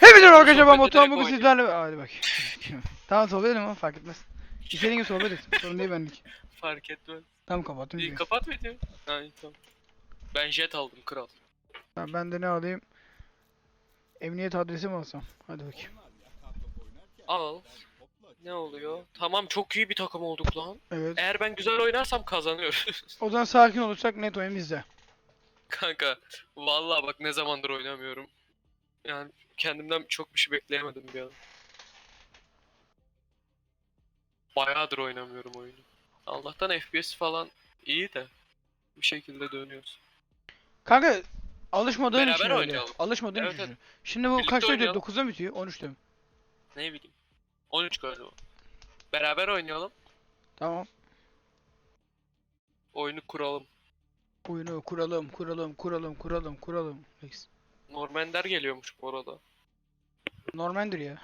Hepinize arkadaşlar ben Batuhan bugün sizlerle... Hadi bak. tamam sohbet edelim ama fark etmez. İstediğin gibi sohbet et. Sorun değil benlik. Fark etmez. Tamam kapattım. İyi, videoyu. kapat video. Ha, iyi, tamam. Ben jet aldım kral. Tamam, ben de ne alayım? Emniyet adresi mi alsam? Hadi bakayım. Al. Ne oluyor? Tamam çok iyi bir takım olduk lan. Evet. Eğer ben güzel oynarsam kazanıyoruz. O zaman sakin olursak net oyun bizde. Kanka vallahi bak ne zamandır oynamıyorum. Yani kendimden çok bir şey bekleyemedim bir an. Bayağıdır oynamıyorum oyunu. Allah'tan FPS falan iyi de bir şekilde dönüyoruz. Kanka alışmadığın Beraber için öyle. oynayalım. Alışmadığın Evet, için. evet. Şimdi bu Birlikte kaçta bitiyor? oynayalım. 9'da mı bitiyor? 13'te mi? Ne bileyim. 13 galiba. Beraber oynayalım. Tamam. Oyunu kuralım. Oyunu kuralım, kuralım, kuralım, kuralım, kuralım. Rex. Normender geliyormuş bu arada. Normandır ya.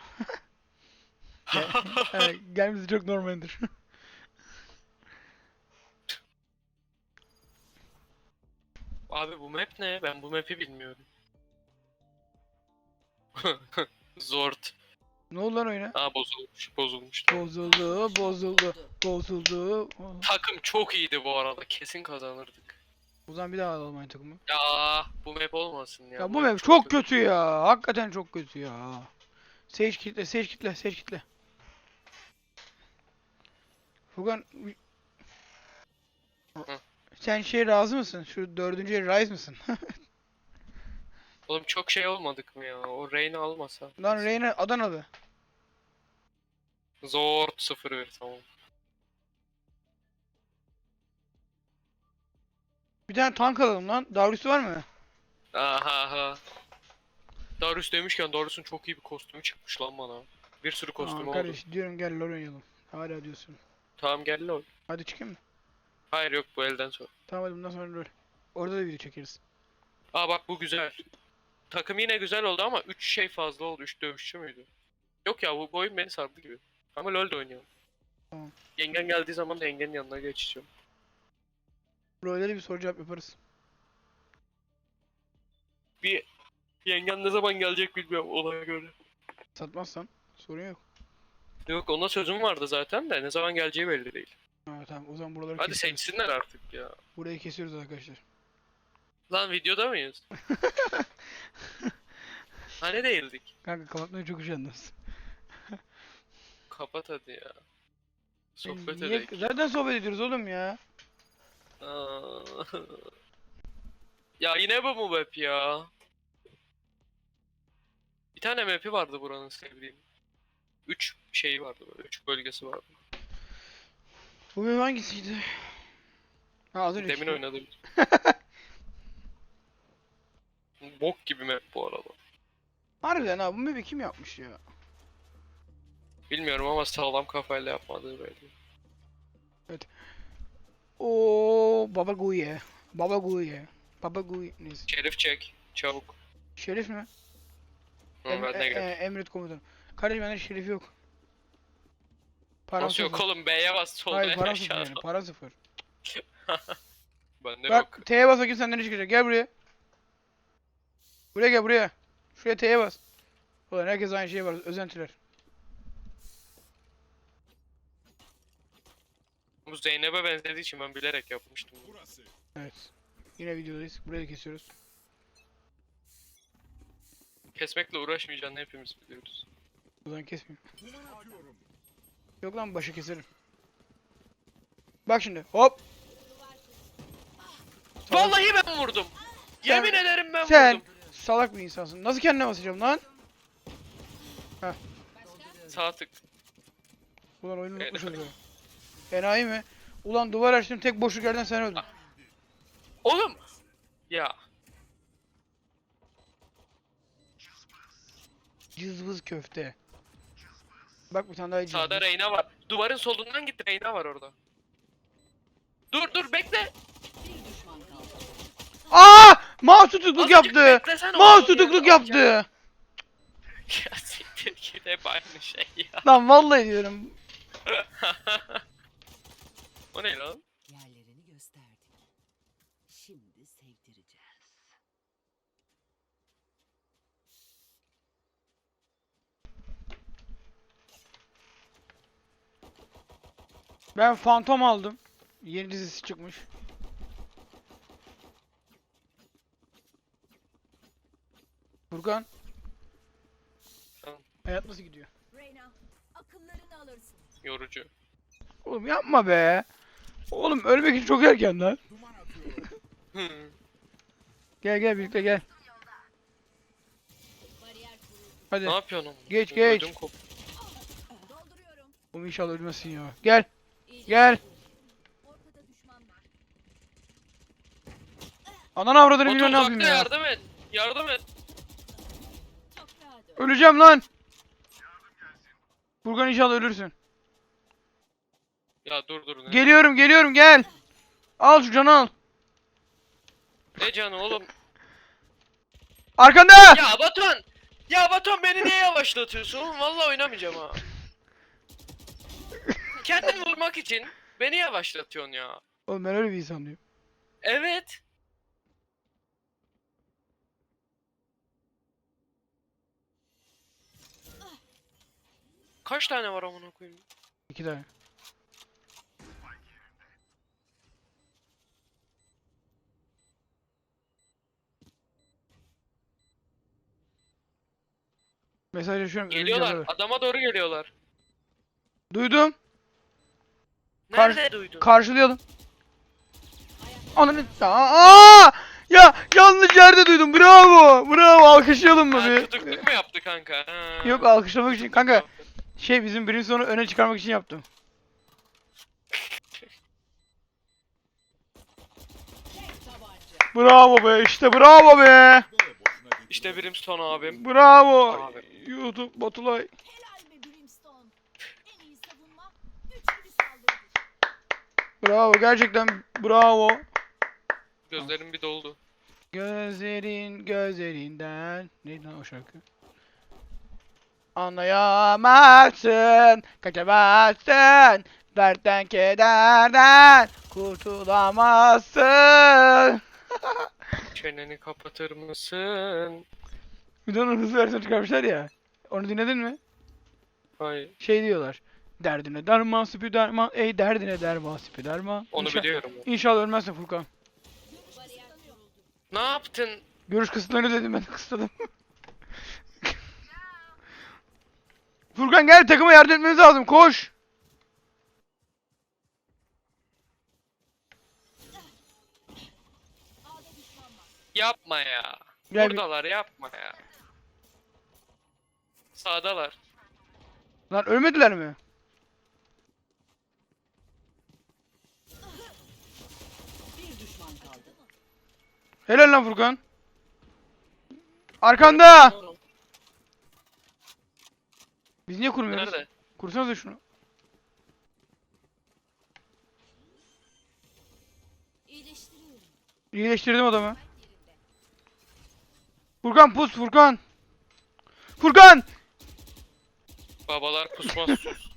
Evet, gelmesi çok normaldir. Abi bu map ne? Ben bu map'i bilmiyorum. Zord. ne oldu lan oyuna? Aa bozulmuş. Bozulmuş. Bozuldu, bozuldu, bozuldu. Takım çok iyiydi bu arada. Kesin kazanırdık. O zaman bir daha alalım aynı takımı. Ya bu map olmasın ya. Ya bu map çok kötü ya. Hakikaten çok kötü ya. Sage kitle, Sage kitle, Sage kitle. Furkan sen şey razı mısın? Şu dördüncü Rise mısın? Oğlum çok şey olmadık mı ya? O Reyna almasa. Lan Reyna Adanalı. Zord 0-1 tamam. Bir tane tank alalım lan. Darius'u var mı? Aha ha. Darius demişken Darius'un çok iyi bir kostümü çıkmış lan bana. Bir sürü kostümü Aa, oldu. kardeş diyorum gel LoL oynayalım. Hala diyorsun. Tamam gel lol. Hadi çıkayım mı? Hayır yok bu elden sonra. Tamam hadi bundan sonra LoL. Orada da video çekeriz. Aa bak bu güzel. Takım yine güzel oldu ama 3 şey fazla oldu. 3 dövüşçü müydü? Yok ya bu bu oyun beni sardı gibi. Ama LoL de oynayalım. Tamam. Yengen geldiği zaman da yengenin yanına geçeceğim. De bir soru cevap yaparız. Bir yengen ne zaman gelecek bilmiyorum olaya göre. Satmazsan sorun yok. Yok ona sözüm vardı zaten de ne zaman geleceği belli değil. Ha, tamam o zaman buraları Hadi kesiyoruz. seçsinler artık ya. Burayı kesiyoruz arkadaşlar. Lan videoda mıyız? hani değildik. Kanka kapatmayı çok üşendiniz. Kapat hadi ya. Sohbet Niye- edelim. Zaten sohbet ediyoruz oğlum ya. Ya yine bu mu map ya? Bir tane map'i vardı buranın sevdiğim. Üç şeyi vardı böyle, üç bölgesi vardı. Bu benim hangisiydi? Ha az önce Demin işte. oynadım. Bok gibi map bu arada. Harbiden ha bu map'i kim yapmış ya? Bilmiyorum ama sağlam kafayla yapmadığı belli. Oo Baba Guye. Baba Guye. Baba Guye. Neyse. Şerif çek, çabuk. Şerif mi? Em- e- e- emret komutanım. Kardeşim bende şerif yok. Param Nasıl yok sıfır. oğlum B'ye bas solda Hayır en param sıfır yani. Para sıfır. Bende yok. Bak T'ye bas bakayım senden ne çıkacak. Gel buraya. Buraya gel buraya. Şuraya T'ye bas. Ulan herkes aynı şeye var. Özentiler. Bu Zeynep'e benzediği için ben bilerek yapmıştım. bunu. Evet. Yine videodayız. Burayı da kesiyoruz. Kesmekle uğraşmayacağını hepimiz biliyoruz. O zaman kesmeyeyim. Yok lan başı keserim. Bak şimdi. Hop. Vallahi ben vurdum. Sen- Yemin ederim ben sen- vurdum. Salak bir insansın. Nasıl kendine basacağım lan? Sağ tık. Ulan oyunu Evet. unutmuşuz. Enayi mi? Ulan duvar açtım tek boşluk yerden sen öldün. Oğlum. Ya. Cızbız köfte. Bak bir tane daha cızbız. Sağda Reyna var. Duvarın solundan git Reyna var orada. Dur dur bekle. Aa! Mouse tutukluk yaptı. Mouse tutukluk yaptı. Ya siktir git hep aynı şey ya. Lan vallahi diyorum. O ne lan? Yerlerini gösterdik. Şimdi sevdireceğiz. Ben Fantom aldım. Yeni dizisi çıkmış. Furkan. Hayat nasıl gidiyor? Reyna, akıllarını alırsın. Yorucu. Oğlum yapma be. Oğlum ölmek için çok erken lan. Gel gel birlikte gel. Hadi. ne yapıyorsun oğlum? Geç, Ödüm geç. kop- Dolduruyorum. Oğlum inşallah ölmesin ya. Gel. Gel. Ortada düşman var. Anan avradını Batu bilmiyorum ne yapayım uzakta ya. yardım et. Yardım et. Öleceğim lan. Furkan inşallah ölürsün. Ya dur dur. Ne, Geliyorum geliyorum gel. Al şu canı al. ne canı oğlum? Arkanda. Ya Batuhan! Ya Batuhan beni niye yavaşlatıyorsun oğlum? Vallahi oynamayacağım ha. Kendini vurmak için beni yavaşlatıyorsun ya. Oğlum ben öyle bir insan diyorum. Evet. Kaç tane var amına koyayım? İki tane. Mesajlaşıyorum. ölünce Geliyorlar. Adama doğru geliyorlar. Duydum. Kar- Nerede duydun? Karşılayalım. Ananı. Aa! Ya yanlış yerde duydum. Bravo. Bravo. Alkışlayalım mı Ha, bir? tutukluk mu yaptı kanka? Ha. Yok alkışlamak için. Kanka şey bizim birim sonu öne çıkarmak için yaptım. Bravo be işte bravo be. İşte birim son abim. Bravo. Abi. YouTube Batulay. Helal be Brimstone. En iyi savunma, güçlü saldırıdır. Bravo gerçekten bravo. Gözlerim bir doldu. Gözlerin gözlerinden. Neydi lan o şarkı? Anlayamazsın, kaçamazsın, dertten kederden kurtulamazsın. Çeneni kapatır mısın? Bir de onun hızlı versiyonu çıkarmışlar ya. Onu dinledin mi? Hayır. Şey diyorlar. Derdine derman süpü derman, ey derdine derman süpü derman. Onu İnşa- biliyorum. İnşallah ölmezsin Furkan. Ne yaptın? Görüş kısıtlarını dedim ben kısıtladım. Furkan gel takıma yardım etmemiz lazım koş. Yapma ya. Gel bir- Buradalar yapma ya. Sağdalar. Lan ölmediler mi? Bir düşman kaldı. Helal lan Furkan. Arkanda. Biz niye kurmuyoruz? Nerede? Kursanıza şunu. İyileştiriyorum. İyileştirdim adamı. Furkan pus Furkan. Furkan. Babalar kusmaz sus.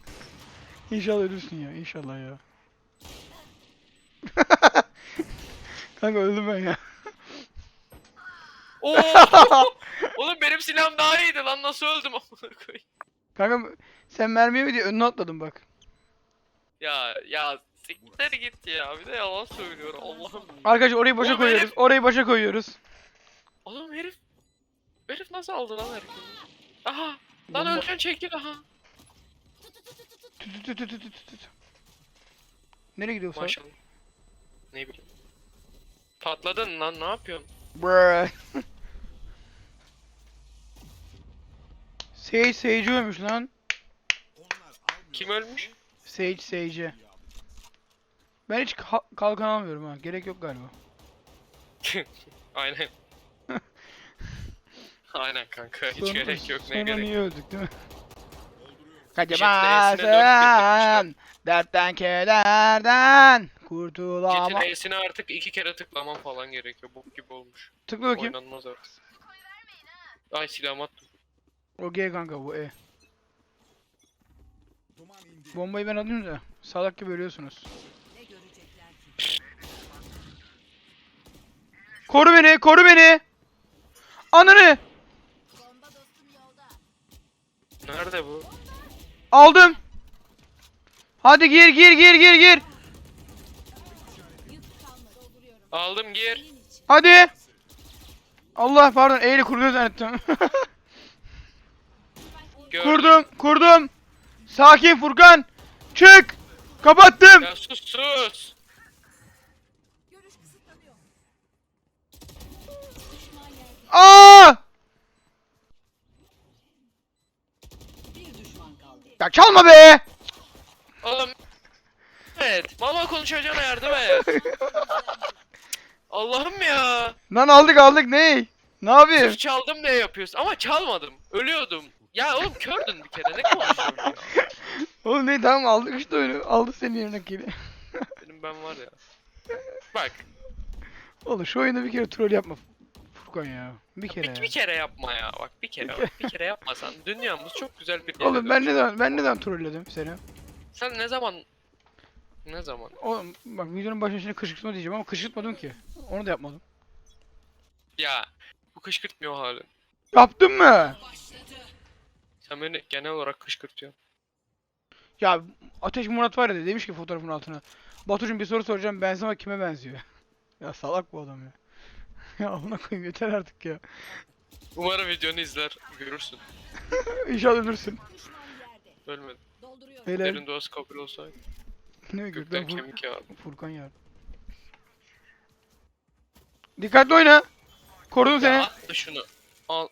İnşallah ölürsün ya inşallah ya. Kanka öldüm ben ya. Oo! Oğlum benim silahım daha iyiydi lan nasıl öldüm amına koyayım. Kanka sen mermiye mi diye önüne atladın bak. Ya ya siktir git ya bir de yalan söylüyor Allah'ım. Arkadaşlar orayı başa Oğlum koyuyoruz. herif- Orayı başa koyuyoruz. Oğlum herif herif nasıl aldı lan herkesi? Aha lan Bomba- öleceksin çekil aha. Nereye gidiyor Fuat? Maşallah. Ne bileyim. Patladın lan ne yapıyorsun? Bruh. Sage Sage ölmüş lan. Kim ölmüş? Sage Sage. Ben hiç ka- kalkan almıyorum ha. Gerek yok galiba. Aynen. Aynen kanka hiç Sonra- gerek yok ne Sonra gerek. niye öldük değil mi? Jet'le Kaçamazsın. Dertten kederden Jet'in kurtulama. E'sine artık iki kere tıklaman falan gerekiyor. Bok gibi olmuş. Tıkla bakayım. Oynanmaz artık. Ay silahımı attım. O G kanka bu E. Bombayı ben alayım da salak gibi ölüyorsunuz. Ne görecekler ki? Koru beni, koru beni. Ananı. Nerede bu? aldım. Hadi gir gir gir gir gir. Aldım gir. Hadi. Allah pardon eğri kurdu zannettim. Gördüm. kurdum kurdum. Sakin Furkan. Çık. Kapattım. Ya sus sus. Aa! Bir düşman kaldı. Ya çalma be. Oğlum. Evet. Valla konuşacağına yardım et. Allah'ım ya. Lan aldık aldık ne? Ne? Sırf çaldım ne yapıyorsun? Ama çalmadım. Ölüyordum. Ya oğlum kördün bir kere. Ne konuşuyorsun ya? Oğlum ne tamam aldık işte oyunu. Aldı senin yerine kili. Benim ben var ya. Bak. Oğlum şu oyunda bir kere troll yapma. Furkan ya. Bir kere Bir, ya. bir kere yapma ya. Bak bir kere bak. Bir kere yapmasan. Dünyamız çok güzel bir yere Oğlum ben dönecek. ne zaman ben ne zaman trolledim seni? Sen ne zaman... Ne zaman? Oğlum bak videonun başına şimdi kışkırtma diyeceğim ama kışkırtmadım ki. Onu da yapmadım. Ya. Bu kışkırtmıyor halin. Yaptın mı? Sen beni genel olarak kışkırtıyorsun. Ya Ateş Murat var ya demiş ki fotoğrafın altına. Batucuğum bir soru soracağım ben sana kime benziyor? ya salak bu adam ya. Ya ona koyayım yeter artık ya. Umarım videonu izler. Görürsün. İnşallah ölürsün. Ölmedim. Helal. Derin doğası kabul olsaydı. Ne Gökten Fur- kemik ya. Furkan ya. Dikkatli oyna. Korudum seni. at da şunu. Al.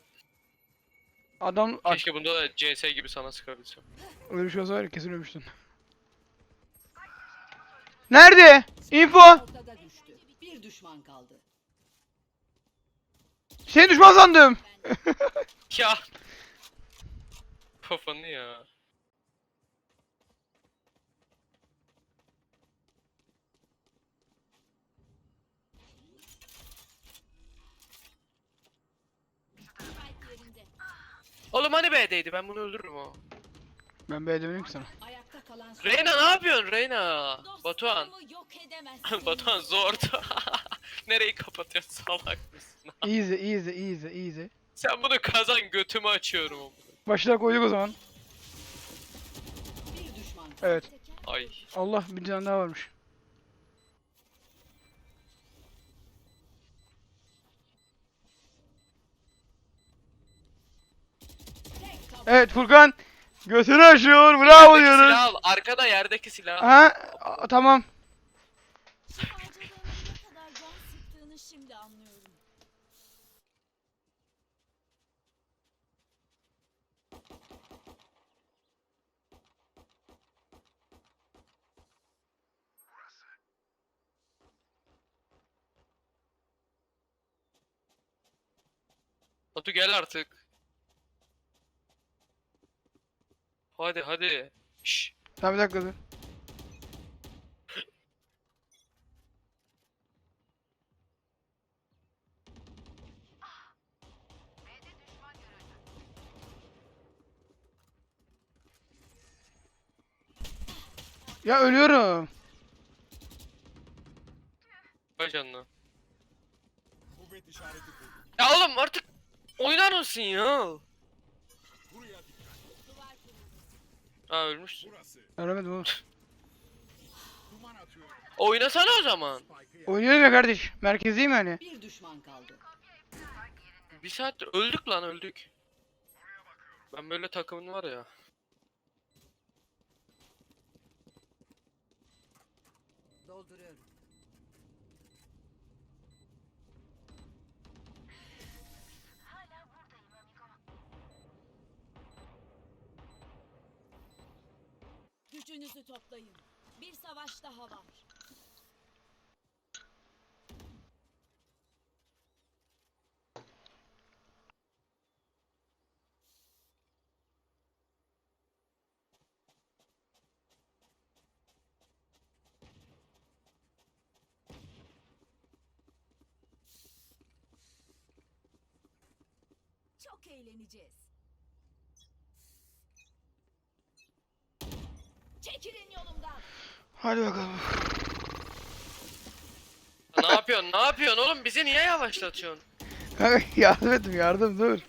Adam Keşke bunda da CS gibi sana sıkabilsem. öyle bir şey olsa var ya kesin ölmüştün. Nerede? Info. Ortada düştü. Bir düşman kaldı. Seni düşman sandım. Ya. Kafanı ya. Oğlum hani B'deydi ben bunu öldürürüm o. Ben B demedim ki sana. Kalan son Reyna ne yapıyorsun Reyna? Batuhan. Dostlarımı yok edemezsin. Batuhan zordu. Nereyi kapatıyorsun salak mısın? Easy easy easy easy. Sen bunu kazan götümü açıyorum. amına. Başlığa koyduk o zaman. bir düşman kaldı. Evet. Ay. Allah bir tane daha varmış. Tek. Evet Furkan. Götünü açıyor. Bravo Yerdeki diyoruz. silah al. Arkada yerdeki silah. al. Ha a- tamam. Şifacılığının ne kadar can sıktığını şimdi anlıyorum. Batu gel artık. Hadi hadi. Şş. Tamam bir dakika dur. Ya ölüyorum. Vay canına. Ya oğlum artık oynar mısın ya? Ha ölmüşsün. Ölemedim oğlum. Oynasana o zaman. Oynuyorum ya kardeş. Merkezdeyim yani. Bir düşman kaldı. Bir saattir öldük lan öldük. Ben böyle takımın var ya. Gücünüzü toplayın. Bir savaş daha var. Çok eğleneceğiz. Çekilin yolumdan. Hadi bakalım. ne yapıyorsun? Ne yapıyorsun oğlum? Bizi niye yavaşlatıyorsun? yardım ettim yardım dur.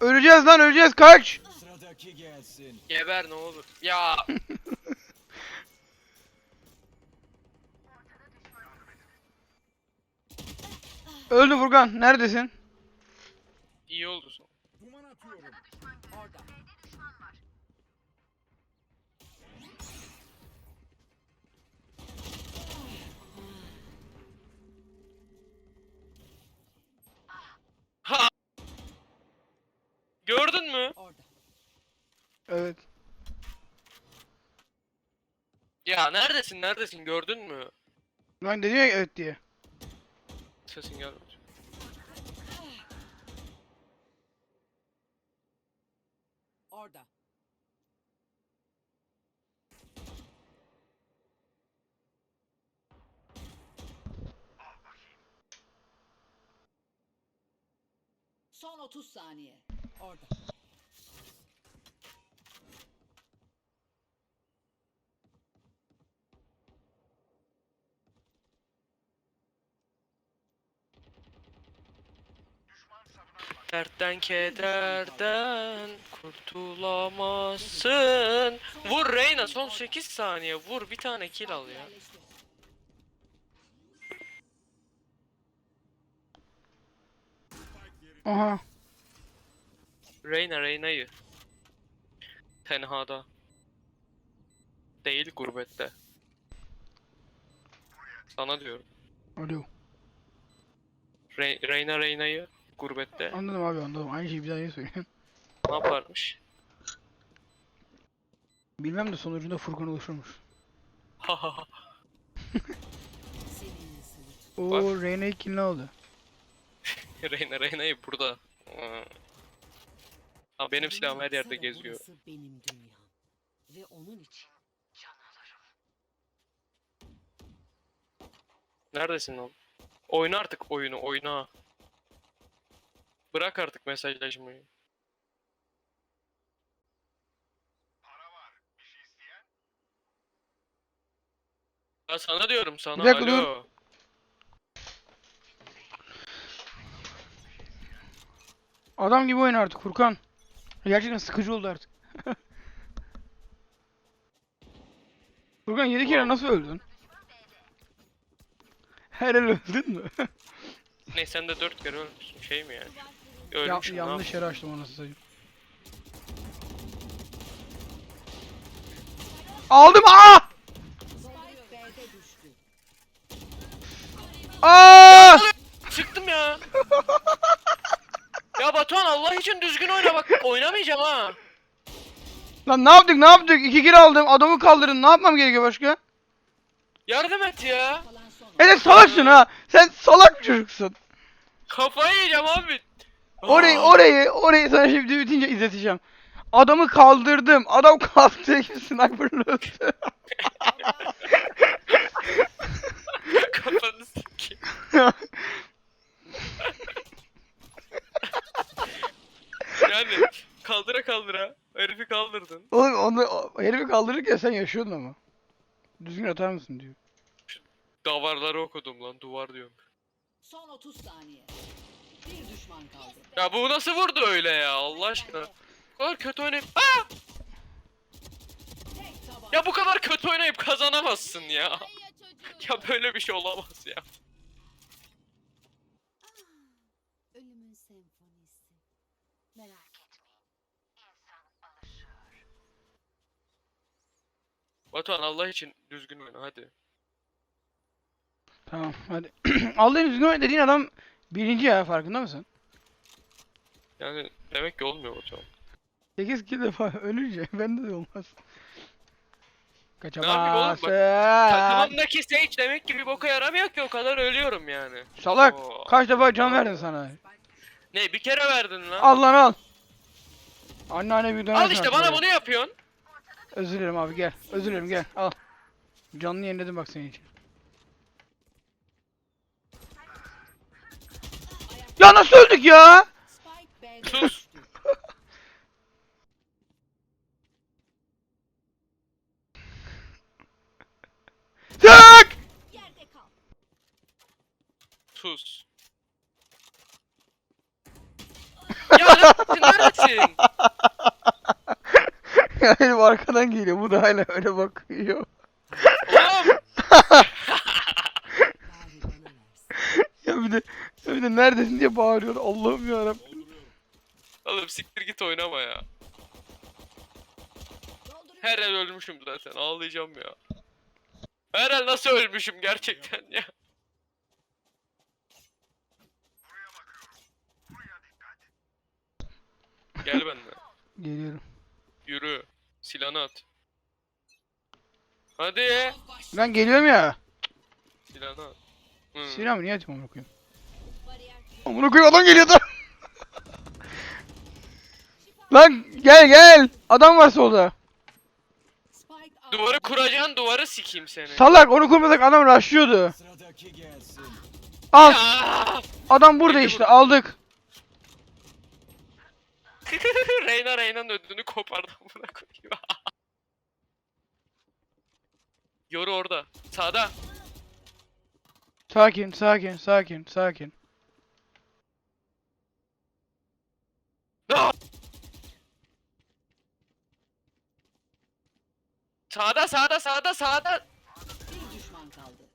Öleceğiz lan öleceğiz kaç. Sıradaki gelsin. Geber ne olur. Ya Öldü Furkan neredesin? iyi oldu son. Gördün mü? Orada. Evet. Ya neredesin neredesin gördün mü? Ben dedim ya evet diye. Sesin gelmedi. Orada. Son 30 saniye. Orada. Dertten kederden kurtulamazsın. Vur Reyna son 8 saniye vur bir tane kill al ya. Aha. Reyna Reyna'yı. Tenhada. Değil gurbette. Sana diyorum. Alo. Re- Reyna Reyna'yı gurbette Anladım abi anladım. Aynı şeyi bir daha niye söylüyorsun? ne yaparmış? Bilmem de sonucunda Furkan oluşurmuş. Oo Reyna ilk kill ne oldu? Reyna Reyna'yı burada. Aa. Ha, benim silahım her yerde geziyor. Burası benim dünyam. Ve onun için can alırım. Neredesin oğlum? Oyna artık oyunu oyna. Bırak artık mesajlaşmayı. Ya sana diyorum sana. Bir dakika, dur. alo. Adam gibi oyna artık Furkan. Gerçekten sıkıcı oldu artık. Furkan 7 kere nasıl öldün? Her el öldün mü? Ne sen de dört kere ölmüşsün. Şey mi yani? Ya, Ölmüşüm ya, yanlış yere açtım anasını satayım. Aldım aa! Aa! Çıktım ya. ya Batuhan Allah için düzgün oyna bak. Oynamayacağım ha. Lan ne yaptık ne yaptık? İki kere aldım adamı kaldırın ne yapmam gerekiyor başka? Yardım et ya. Hele salaksın ha. Sen salak bir çocuksun. Kafayı yiyeceğim abi. Orayı orayı orayı sana şimdi bitince izleteceğim. Adamı kaldırdım. Adam kalktığı gibi sniper'la öldü. Kafanı sikeyim. Yani kaldıra kaldıra herifi kaldırdın. Oğlum onu o- herifi kaldırırken sen yaşıyordun ama. Düzgün atar mısın diyor. Davarları okudum lan duvar diyorum. Son 30 saniye. Bir düşman kaldı. Ya bu nasıl vurdu öyle ya Allah aşkına. Bu kadar kötü oynayıp Aa! Ya bu kadar kötü oynayıp kazanamazsın ya. Ya böyle bir şey olamaz ya. Ölümün senfonisi. Merak etmeyin. İnsan alışır. Batuhan Allah için düzgün oyna hadi. Tamam hadi. Allah'ın düzgün oyna dediğin adam birinci ya farkında mısın? Yani demek ki olmuyor Batuhan. 8 kill defa ölünce bende de olmaz. yapayım oğlum? Bak, Kaçamazsın. Takımımdaki Sage demek ki bir boka yaramıyor ki o kadar ölüyorum yani. Salak. Oo. Kaç defa can verdin sana? Ne bir kere verdin lan. Al lan al. Anneanne bir döner Al işte bana bunu yapıyorsun. Özür dilerim abi gel. Özür dilerim gel al. Canlı yeniledim bak senin için. Ya nasıl öldük ya? Sus. kal. Sus. ya neredesin neredesin? Benim arkadan geliyor. Bu da hala öyle bakıyor. Oğlum. Bari bana versin. Ya bir de bir de neredesin neredesin diye bağırıyor. Allah'ım yarabbim. Oğlum siktir git oynama ya. Her el ölmüşüm zaten ağlayacağım ya. Her el nasıl ölmüşüm gerçekten ya. Gel benimle. Geliyorum. Yürü. Silahını at. Hadi. Ben geliyorum ya. Silahını at. Hı. Silahımı niye atayım amına koyayım? Bariyer Amına koyayım adam geliyordu. Lan gel gel. Adam var solda. Duvarı A'da kuracaksın duvarı sikeyim seni. Salak onu kurmasak adam rushlıyordu. Al. Ya! Adam burada işte aldık. Reyna Reyna'nın ödünü kopardı amına koyayım. Yoru orada. Sağda. Sakin sakin sakin sakin. Sağda sağda sağda sağda. bir düşman kaldı.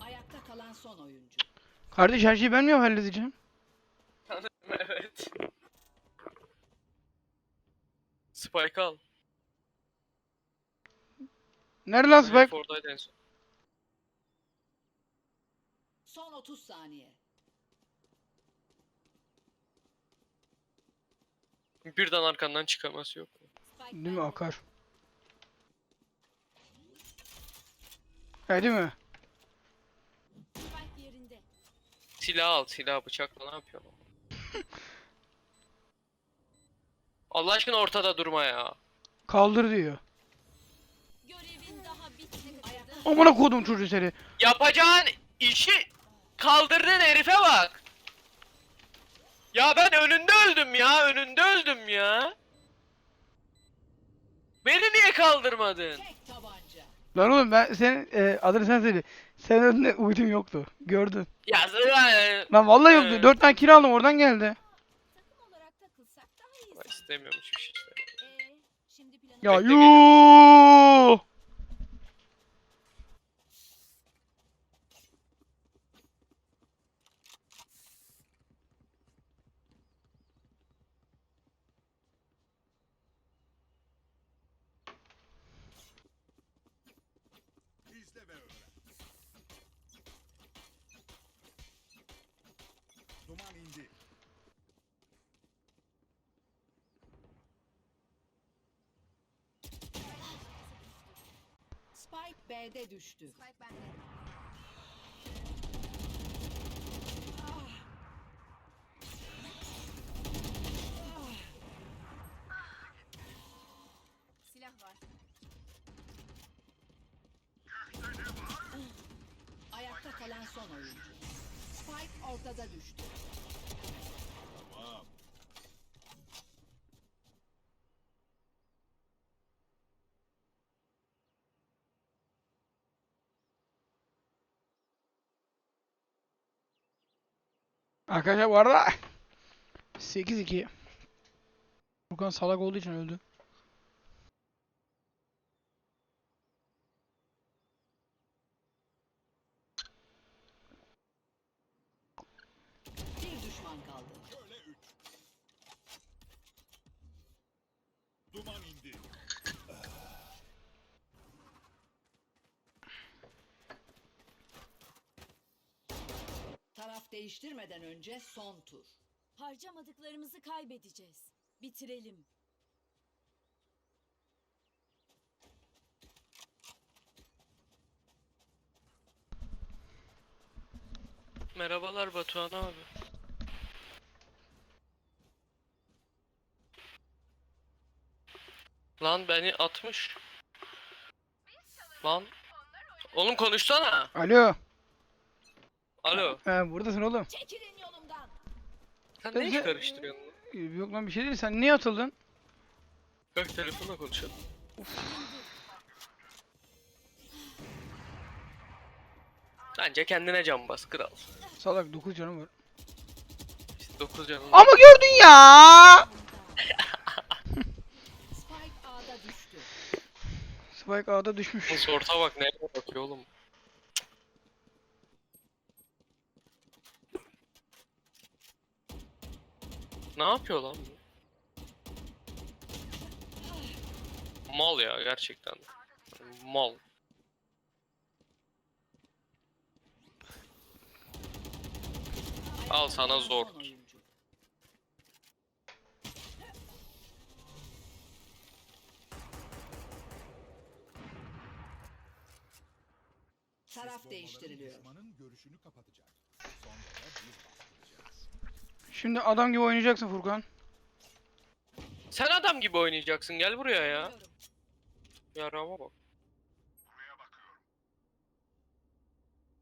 Ayakta kalan son oyuncu. Kardeş her şeyi ben mi halledeceğim? evet. Spike al. Nerede lan Spike? Herif oradaydı en son. Son 30 saniye. Birden arkandan çıkaması yok. Değil mi akar? He değil mi? Spike yerinde. Silah al silah bıçakla ne yapıyorsun? Allah aşkına ortada durma ya. Kaldır diyor. Görevin daha bitmedi. Ayakta Amına koydum çocuğu seni. Yapacağın işi kaldırdın herife bak. Ya ben önünde öldüm ya, önünde öldüm ya. Beni niye kaldırmadın? Lan oğlum ben senin e, adını sen söyle. Senin önünde ultim yoktu. Gördün. Ya sen- Lan vallahi yoktu. Ee. Dört tane kill aldım oradan geldi. Takım olarak takılsak daha iyi. Ay, sanki. İstemiyorum hiçbir şey planı Ya yuuu. Duman indi. Spike B'de düştü. Spike bende. Silah var. Ayakta kalan son oyuncu. Spike ortada düştü. Tamam. Arkadaşlar bu arada 8-2. Furkan salak olduğu için öldü. Bir düşman kaldı. Böyle üç. Duman indi. Taraf değiştirmeden önce son tur. Harcamadıklarımızı kaybedeceğiz. Bitirelim. Merhabalar Batuhan abi. Lan beni atmış. Lan. Oğlum konuşsana. Alo. Alo. He buradasın oğlum. Çekilin yolumdan. Sen ne iş Sen- karıştırıyorsun? lan? Ee, Yok lan bir şey değil. Sen niye atıldın? Bak telefonla konuşalım. Bence kendine can bas kral. Salak 9 canım var. İşte 9 canın. Ama gördün ya. Spike A'da düştü. Spike A'da düşmüş. Bu sorta bak nereye bakıyor oğlum. Ne yapıyor lan bu? Mal ya gerçekten. Mal. Al sana zor. Son. Taraf değiştiriliyor. Düşmanın görüşünü kapatacak. Patlatacağız. Şimdi adam gibi oynayacaksın Furkan. Sen adam gibi oynayacaksın gel buraya ya. Yarama bak.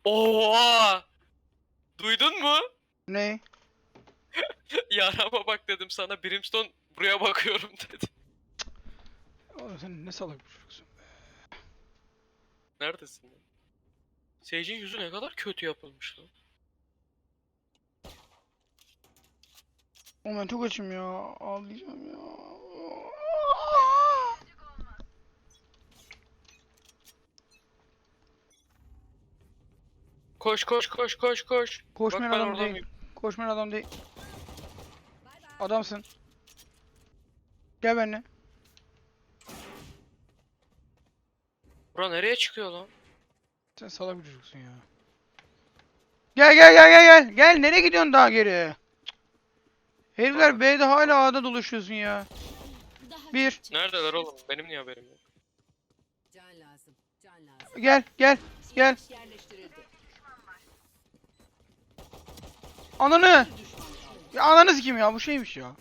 Oha! Duydun mu? Ne? Yarama bak dedim sana. Brimstone buraya bakıyorum dedi. Oğlum sen ne salak bir çocuksun. Neredesin? lan? Sage'in yüzü ne kadar kötü yapılmış lan. Oğlum ben çok açım ya. Ağlayacağım ya. Koş koş koş koş koş. Koşmayan Bak ben adam oradan değil. Koşmayan adam değil. Adamsın. Gel benimle. Bura nereye çıkıyor lan? Sen salak bir çocuksun ya. Gel gel gel gel gel. Gel nereye gidiyorsun daha geri? Herifler B'de hala A'da dolaşıyorsun ya. Bir. Neredeler oğlum? Benim niye haberim yok? Can lazım. Can lazım. Gel gel gel. Yerleştirildi. Ananı. Ya ananı sikeyim ya bu şeymiş ya.